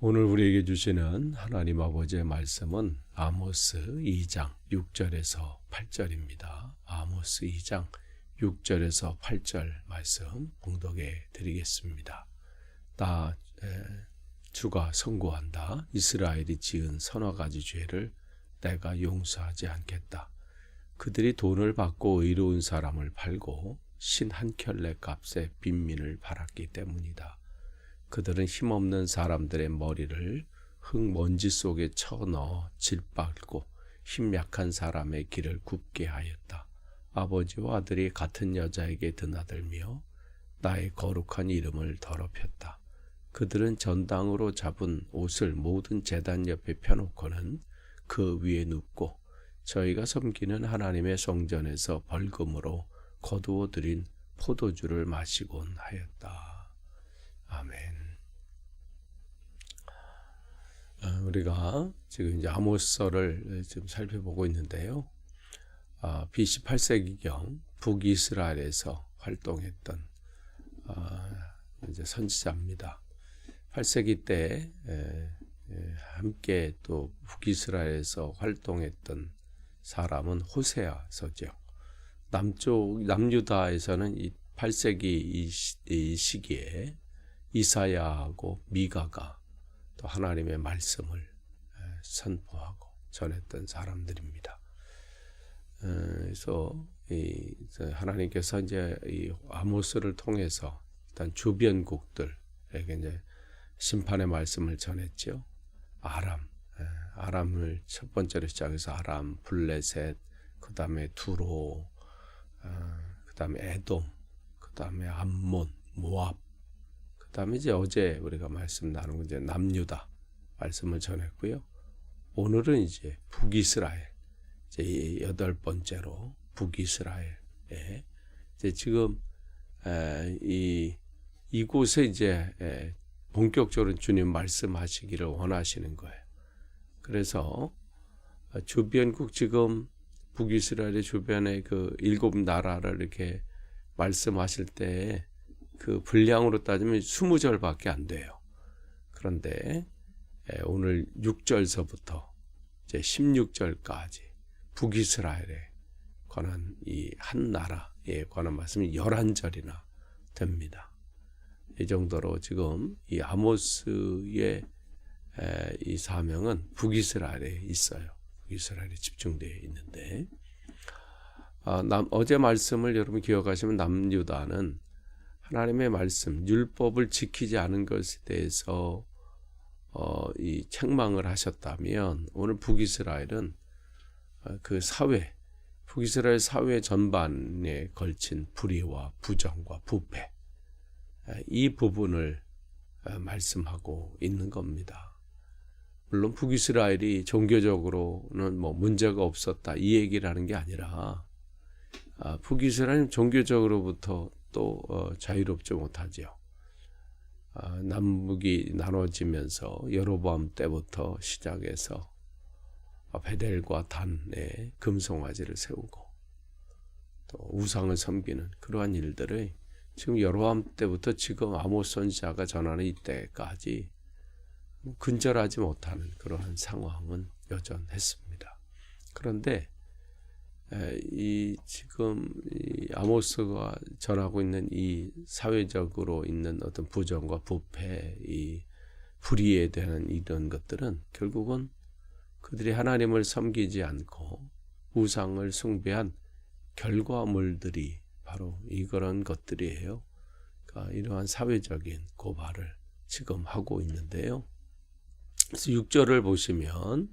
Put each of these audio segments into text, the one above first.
오늘 우리에게 주시는 하나님 아버지의 말씀은 아모스 2장 6절에서 8절입니다. 아모스 2장 6절에서 8절 말씀 봉독해 드리겠습니다. 나 에, 주가 선고한다. 이스라엘이 지은 서너 가지 죄를 내가 용서하지 않겠다. 그들이 돈을 받고 의로운 사람을 팔고 신 한 켤레 값에 빈민을 팔았기 때문이다. 그들은 힘없는 사람들의 머리를 흙 먼지 속에 쳐넣어 질밟고 힘 약한 사람의 길을 굽게 하였다. 아버지와 아들이 같은 여자에게 드나들며 나의 거룩한 이름을 더럽혔다. 그들은 전당으로 잡은 옷을 모든 재단 옆에 펴놓고는 그 위에 눕고 저희가 섬기는 하나님의 성전에서 벌금으로 거두어 들인 포도주를 마시곤 하였다. 아멘. 어, 우리가 지금 이제 아모스서를 지금 살펴보고 있는데요. 아, BC 8세기경 북이스라엘에서 활동했던 아, 이제 선지자입니다. 8세기 때 함께 또 북이스라엘에서 활동했던 사람은 호세아서죠. 남쪽 남유다에서는 이 8세기 이, 시, 이 시기에 이사야하고 미가가 또 하나님의 말씀을 선포하고 전했던 사람들입니다. 그래서 이 하나님께서 이제 이 아모스를 통해서 일단 주변국들에게 이제 심판의 말씀을 전했죠. 아람, 아람을 첫 번째로 시작해서 아람, 블레셋, 그 다음에 두로, 그 다음에 에돔, 그 다음에 암몬, 모압, 그 다음에 이제 어제 우리가 말씀 나눈 이제 남유다 말씀을 전했고요. 오늘은 이제 북이스라엘, 이제 여덟 번째로 북이스라엘에 이제 지금 이 이곳에 이제 본격적으로 주님 말씀하시기를 원하시는 거예요. 그래서 주변국 지금 북이스라엘의 주변에 그 일곱 나라를 이렇게 말씀하실 때 그 분량으로 따지면 20절밖에 안 돼요. 그런데 오늘 6절서부터 이제 16절까지 북이스라엘에 관한 이 한 나라에 관한 말씀이 11절이나 됩니다. 이 정도로 지금 이 아모스의 이 사명은 북이스라엘에 있어요. 북이스라엘에 집중되어 있는데 아, 남, 어제 말씀을 여러분 기억하시면 남유다는 하나님의 말씀, 율법을 지키지 않은 것에 대해서 어, 이 책망을 하셨다면 오늘 북이스라엘은 어, 그 사회, 북이스라엘 사회 전반에 걸친 불의와 부정과 부패 이 부분을 어, 말씀하고 있는 겁니다. 물론 북이스라엘이 종교적으로는 뭐 문제가 없었다 이 얘기를 하는 게 아니라 아, 북이스라엘은 종교적으로부터 또 어, 자유롭지 못하지요. 아, 남북이 나눠지면서 여로보암 때부터 시작해서 베델과 단에 금송아지를 세우고 또 우상을 섬기는 그러한 일들을 지금 여로보암 때부터 지금 아모스 선지자가 전하는 이때까지 근절하지 못하는 그러한 상황은 여전했습니다. 그런데 이 지금 이 아모스가 전하고 있는 이 사회적으로 있는 어떤 부정과 부패, 이 불의에 대한 이런 것들은 결국은 그들이 하나님을 섬기지 않고 우상을 숭배한 결과물들이 바로 이런 것들이에요. 그러니까 이러한 사회적인 고발을 지금 하고 있는데요. 그래서 6절을 보시면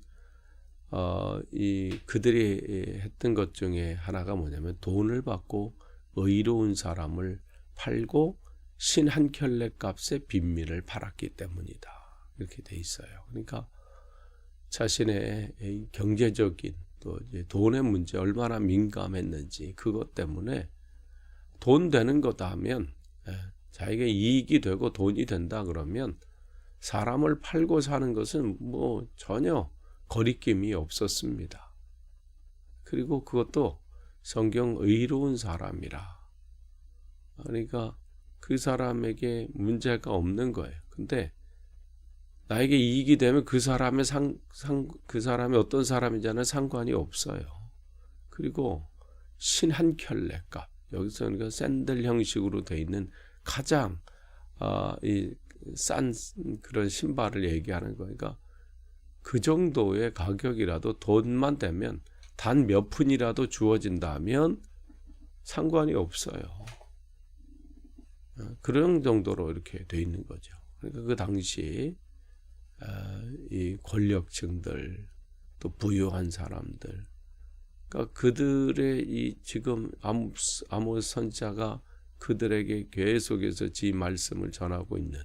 어, 이 그들이 했던 것 중에 하나가 뭐냐면 돈을 받고 의로운 사람을 팔고 신 한 켤레 값에 빈민을 팔았기 때문이다. 이렇게 돼 있어요. 그러니까 자신의 경제적인 또 돈의 문제 얼마나 민감했는지 그것 때문에 돈 되는 거다 하면 예, 자기가 이익이 되고 돈이 된다 그러면 사람을 팔고 사는 것은 뭐 전혀 거리낌이 없었습니다. 그리고 그것도 성경 의로운 사람이라. 그러니까 그 사람에게 문제가 없는 거예요. 근데 나에게 이익이 되면 그 사람의 상, 상, 그 사람이 어떤 사람이냐는 상관이 없어요. 그리고 신 한 켤레 값 여기서 그러니까 샌들 형식으로 돼 있는 가장 아, 이싼 그런 신발을 얘기하는 거니까 그 정도의 가격이라도 돈만 되면 단 몇 푼이라도 주어진다면 상관이 없어요. 어, 그런 정도로 이렇게 돼 있는 거죠. 그러니까 그 당시 아, 이 권력층들 또 부유한 사람들 그러니까 그들의 이 지금 아모스, 아모스 선자가 그들에게 계속해서 지 말씀을 전하고 있는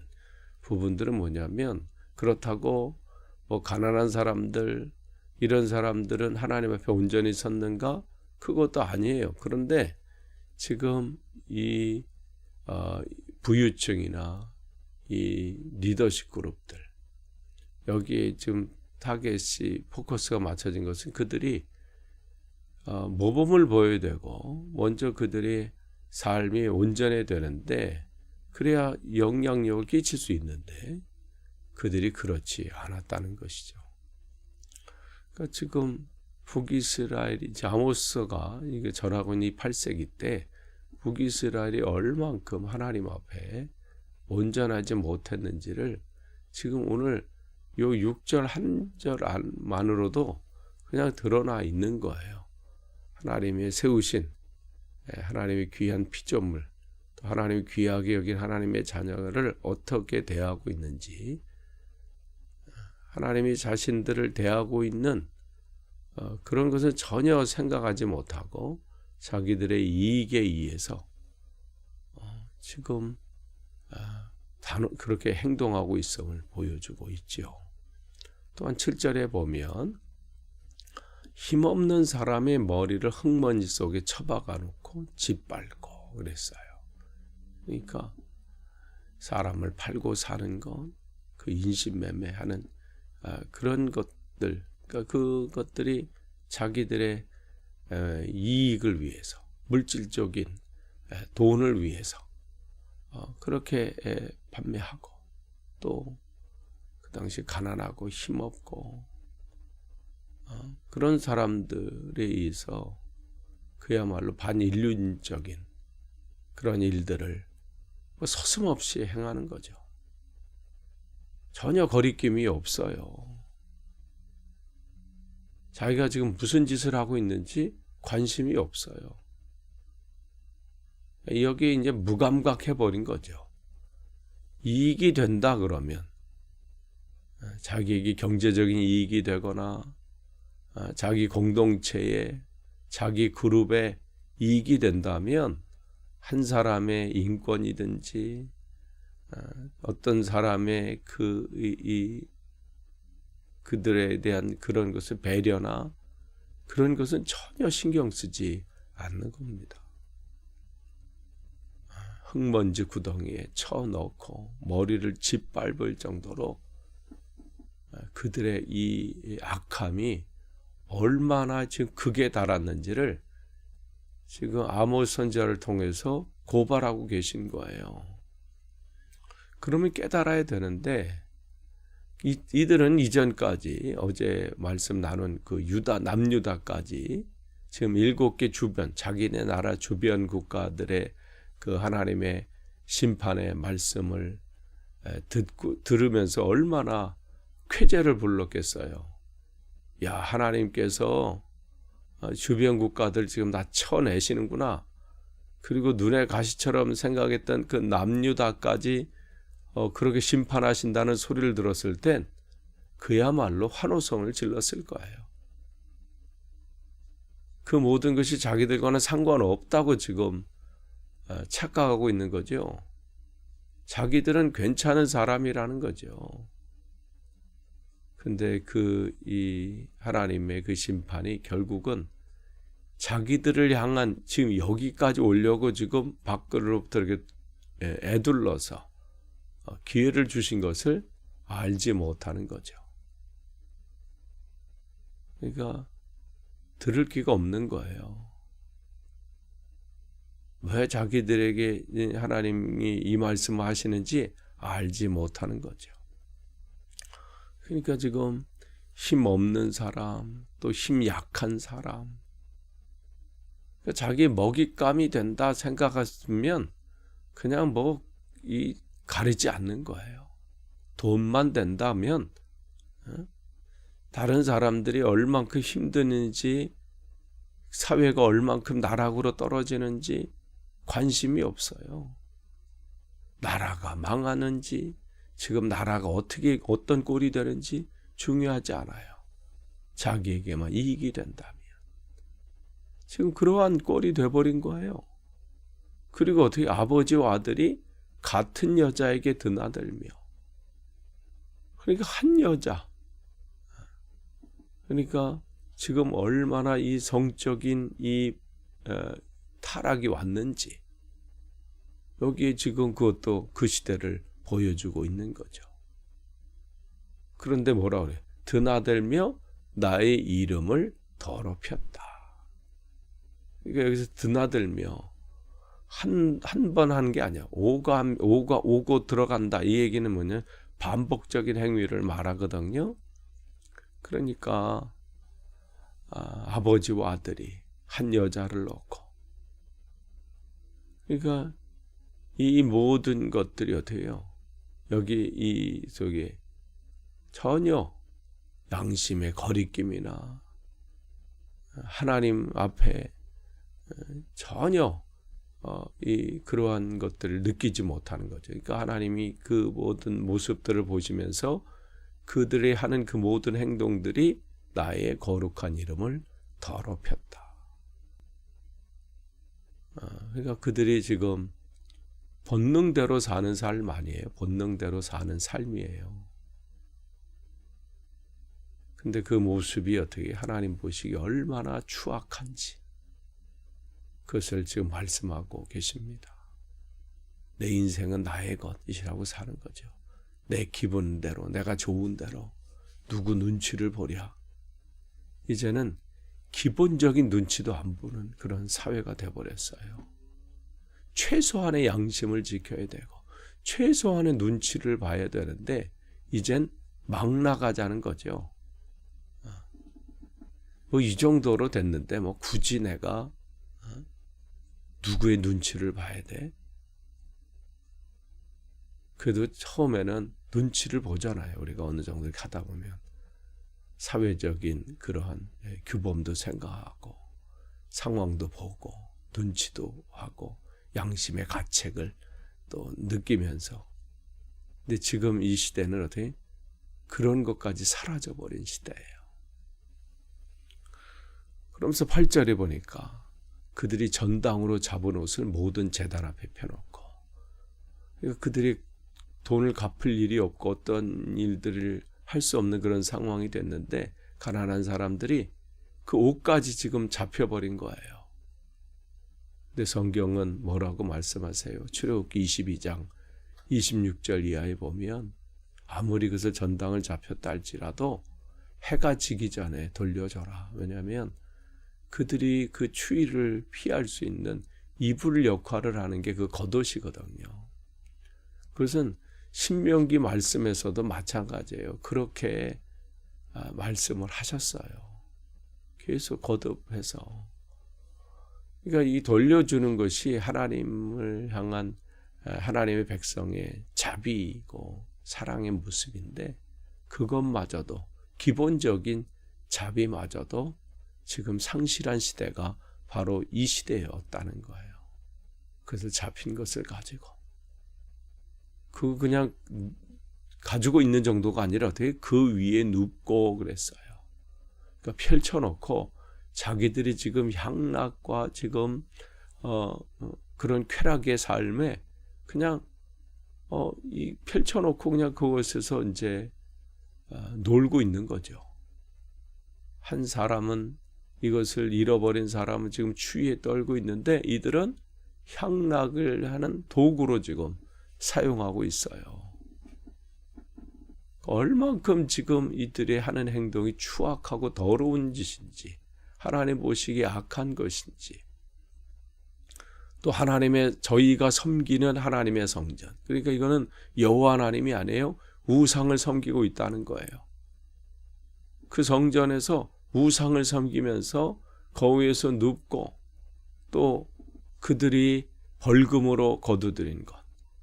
부분들은 뭐냐면 그렇다고 뭐 가난한 사람들 이런 사람들은 하나님 앞에 온전히 섰는가 그것도 아니에요. 그런데 지금 이 어, 부유층이나 이 리더십 그룹들 여기에 지금 타겟이 포커스가 맞춰진 것은 그들이 어, 모범을 보여야 되고 먼저 그들의 삶이 온전해야 되는데 그래야 영향력을 끼칠 수 있는데 그들이 그렇지 않았다는 것이죠. 그러니까 지금 북이스라엘이 아모스가 이게 전하고 있는 이 8세기 때 북이스라엘이 얼만큼 하나님 앞에 온전하지 못했는지를 지금 오늘 요 6절 한 절만으로도 그냥 드러나 있는 거예요. 하나님의 세우신 예, 하나님의 귀한 피조물 또 하나님이 귀하게 여긴 하나님의 자녀를 어떻게 대하고 있는지 하나님이 자신들을 대하고 있는 어, 그런 것을 전혀 생각하지 못하고 자기들의 이익에 의해서 어, 지금 아, 그렇게 행동하고 있음을 보여주고 있죠. 또한 7절에 보면 힘없는 사람의 머리를 흙먼지 속에 처박아 놓고 짓밟고 그랬어요. 그러니까 사람을 팔고 사는 건 그 인신매매하는 아, 그런 것들, 그러니까 그것들이 자기들의 이익을 위해서 물질적인 돈을 위해서 어, 그렇게 판매하고 또 그 당시 가난하고 힘없고 어, 그런 사람들에 의해서 그야말로 반인륜적인 그런 일들을 뭐 서슴없이 행하는 거죠. 전혀 거리낌이 없어요. 자기가 지금 무슨 짓을 하고 있는지 관심이 없어요. 여기에 이제 무감각해 버린 거죠. 이익이 된다 그러면 자기에게 경제적인 이익이 되거나 자기 공동체에 자기 그룹에 이익이 된다면 한 사람의 인권이든지 어떤 사람의 그 이, 그들에 대한 그런 것을 배려나 그런 것은 전혀 신경 쓰지 않는 겁니다. 흙먼지 구덩이에 쳐 넣고 머리를 짓밟을 정도로 그들의 이 악함이 얼마나 지금 극에 달았는지를 지금 아모스 선자를 통해서 고발하고 계신 거예요. 그러면 깨달아야 되는데 이, 이들은 이전까지 어제 말씀 나눈 그 유다 남유다까지 지금 일곱 개 주변 자기네 나라 주변 국가들의 그 하나님의 심판의 말씀을 듣고 들으면서 얼마나 쾌재를 불렀겠어요. 야 하나님께서 어, 주변 국가들 지금 다 쳐내시는구나. 그리고 눈에 가시처럼 생각했던 그 남유다까지 어, 그렇게 심판하신다는 소리를 들었을 땐 그야말로 환호성을 질렀을 거예요. 그 모든 것이 자기들과는 상관없다고 지금 어, 착각하고 있는 거죠. 자기들은 괜찮은 사람이라는 거죠. 근데 그 이 하나님의 그 심판이 결국은 자기들을 향한 지금 여기까지 오려고 지금 밖으로부터 이렇게 애둘러서 어, 기회를 주신 것을 알지 못하는 거죠. 그러니까 들을 기가 없는 거예요. 왜 자기들에게 하나님이 이 말씀을 하시는지 알지 못하는 거죠. 그러니까 지금 힘 없는 사람, 또 힘 약한 사람, 그러니까 자기 먹잇감이 된다 생각했으면 그냥 뭐 이 가리지 않는 거예요. 돈만 된다면 어? 다른 사람들이 얼만큼 힘드는지 사회가 얼만큼 나락으로 떨어지는지 관심이 없어요. 나라가 망하는지 지금 나라가 어떻게 어떤 꼴이 되는지 중요하지 않아요. 자기에게만 이익이 된다면 지금 그러한 꼴이 돼버린 거예요. 그리고 어떻게 아버지와 아들이 같은 여자에게 드나들며 그러니까 한 여자 그러니까 지금 얼마나 이 성적인 이 어, 타락이 왔는지 여기에 지금 그것도 그 시대를 보여주고 있는 거죠. 그런데 뭐라 그래? 드나들며 나의 이름을 더럽혔다. 그러니까 여기서 드나들며 한 한 번 한 게 아니야. 오가 오가 오고 들어간다. 이 얘기는 뭐냐? 반복적인 행위를 말하거든요. 그러니까 아, 버지와 아들이 한 여자를 놓고 그러니까 이 모든 것들이 어때요? 여기 이 속에 전혀 양심의 거리낌이나 하나님 앞에 전혀 어, 이 그러한 것들을 느끼지 못하는 거죠. 그러니까 하나님이 그 모든 모습들을 보시면서 그들이 하는 그 모든 행동들이 나의 거룩한 이름을 더럽혔다. 어, 그러니까 그들이 지금 본능대로 사는 삶 아니에요. 본능대로 사는 삶이에요. 근데 그 모습이 어떻게 하나님 보시기 얼마나 추악한지 그것을 지금 말씀하고 계십니다. 내 인생은 나의 것이라고 사는 거죠. 내 기분대로, 내가 좋은 대로, 누구 눈치를 보랴. 이제는 기본적인 눈치도 안 보는 그런 사회가 돼버렸어요. 최소한의 양심을 지켜야 되고, 최소한의 눈치를 봐야 되는데, 이젠 막 나가자는 거죠. 뭐 이 정도로 됐는데, 뭐 굳이 내가 누구의 눈치를 봐야 돼? 그래도 처음에는 눈치를 보잖아요. 우리가 어느 정도 하다 보면. 사회적인 그러한 예, 규범도 생각하고, 상황도 보고, 눈치도 하고, 양심의 가책을 또 느끼면서. 근데 지금 이 시대는 어떻게 그런 것까지 사라져 버린 시대예요. 그러면서 8절에 보니까 그들이 전당으로 잡은 옷을 모든 재단 앞에 펴놓고 그러니까 그들이 돈을 갚을 일이 없고 어떤 일들을 할 수 없는 그런 상황이 됐는데 가난한 사람들이 그 옷까지 지금 잡혀버린 거예요. 근데 성경은 뭐라고 말씀하세요? 출애굽기 22장 26절 이하에 보면 아무리 그것을 전당을 잡혔다 할지라도 해가 지기 전에 돌려줘라. 왜냐하면 그들이 그 추위를 피할 수 있는 이불 역할을 하는 게 그 겉옷이거든요. 그것은 신명기 말씀에서도 마찬가지예요. 그렇게 아, 말씀을 하셨어요. 계속 거듭해서. 그러니까 이 돌려주는 것이 하나님을 향한 아, 하나님의 백성의 자비이고 사랑의 모습인데 그것마저도 기본적인 자비마저도 지금 상실한 시대가 바로 이 시대였다는 거예요. 그래서 잡힌 것을 가지고 그 그냥 가지고 있는 정도가 아니라 어떻게 그 위에 눕고 그랬어요. 그러니까 펼쳐놓고 자기들이 지금 향락과 지금 어, 어 그런 쾌락의 삶에 그냥 어, 이 펼쳐놓고 그냥 그곳에서 이제 어, 놀고 있는 거죠. 한 사람은 이것을 잃어버린 사람은 지금 추위에 떨고 있는데 이들은 향락을 하는 도구로 지금 사용하고 있어요. 얼만큼 지금 이들이 하는 행동이 추악하고 더러운 짓인지, 하나님 보시기에 악한 것인지, 또 하나님의 저희가 섬기는 하나님의 성전. 그러니까 이거는 여호와 하나님이 아니에요. 우상을 섬기고 있다는 거예요. 그 성전에서 우상을 섬기면서 거위에서 눕고 또 그들이 벌금으로 거두들인 것.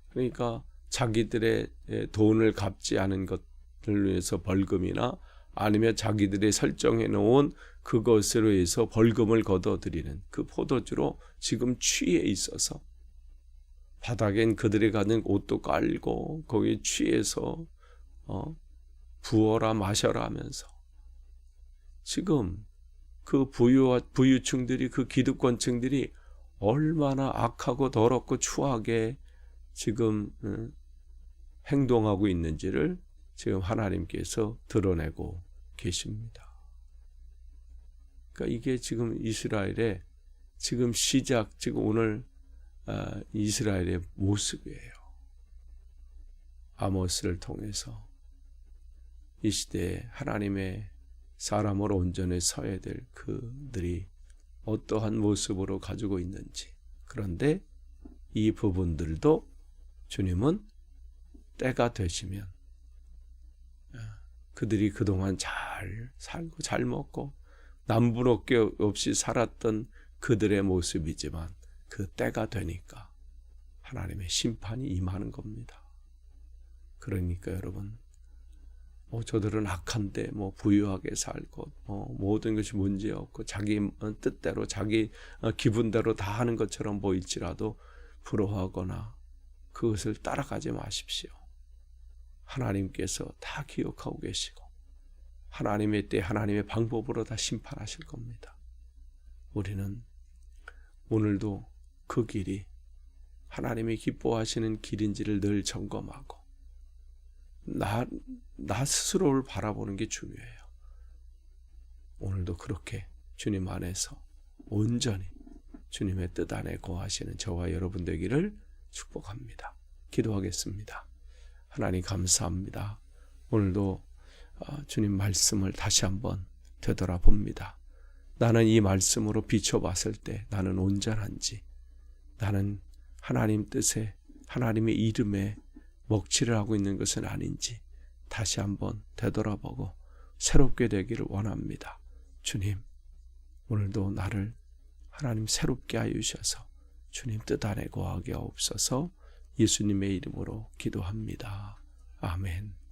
그러니까 자기들의 돈을 갚지 않은 것을 위해서 벌금이나 아니면 자기들이 설정해 놓은 그것으로 해서 벌금을 거둬들이는 그 포도주로 지금 취해 있어서 바닥엔 그들이 가는 옷도 깔고 거기에 취해서 어, 부어라 마셔라 하면서 지금 그 부유와 부유층들이 그 기득권층들이 얼마나 악하고 더럽고 추하게 지금 음, 행동하고 있는지를 지금 하나님께서 드러내고 계십니다. 그러니까 이게 지금 이스라엘의 지금 시작, 지금 오늘 아, 이스라엘의 모습이에요. 아모스를 통해서 이 시대에 하나님의 사람으로 온전히 서야 될 그들이 어떠한 모습으로 가지고 있는지. 그런데 이 부분들도 주님은 때가 되시면 아, 그들이 그동안 잘 살고 잘 먹고 남부럽 게 없이 살았던 그들의 모습이지만 그 때가 되니까 하나님의 심판이 임하는 겁니다. 그러니까 여러분, 뭐 저들은 악한데 뭐 부유하게 살고 뭐 모든 것이 문제 없고 자기 뜻대로 자기 기분대로 다 하는 것처럼 보일지라도 부러워하거나 그것을 따라가지 마십시오. 하나님께서 다 기억하고 계시고 하나님의 때 하나님의 방법으로 다 심판하실 겁니다. 우리는 오늘도 그 길이 하나님이 기뻐하시는 길인지를 늘 점검하고 나, 나 스스로를 바라보는 게 중요해요. 오늘도 그렇게 주님 안에서 온전히 주님의 뜻 안에 거하시는 저와 여러분 되기를 축복합니다. 기도하겠습니다. 하나님 감사합니다. 오늘도 어, 주님 말씀을 다시 한번 되돌아봅니다. 나는 이 말씀으로 비춰봤을 때 나는 온전한지, 나는 하나님 뜻에, 하나님의 이름에 먹칠을 하고 있는 것은 아닌지 다시 한번 되돌아보고 새롭게 되기를 원합니다. 주님, 오늘도 나를 하나님 새롭게 하여 주셔서 주님 뜻 안에 거하게 하옵소서 예수님의 이름으로 기도합니다. 아멘.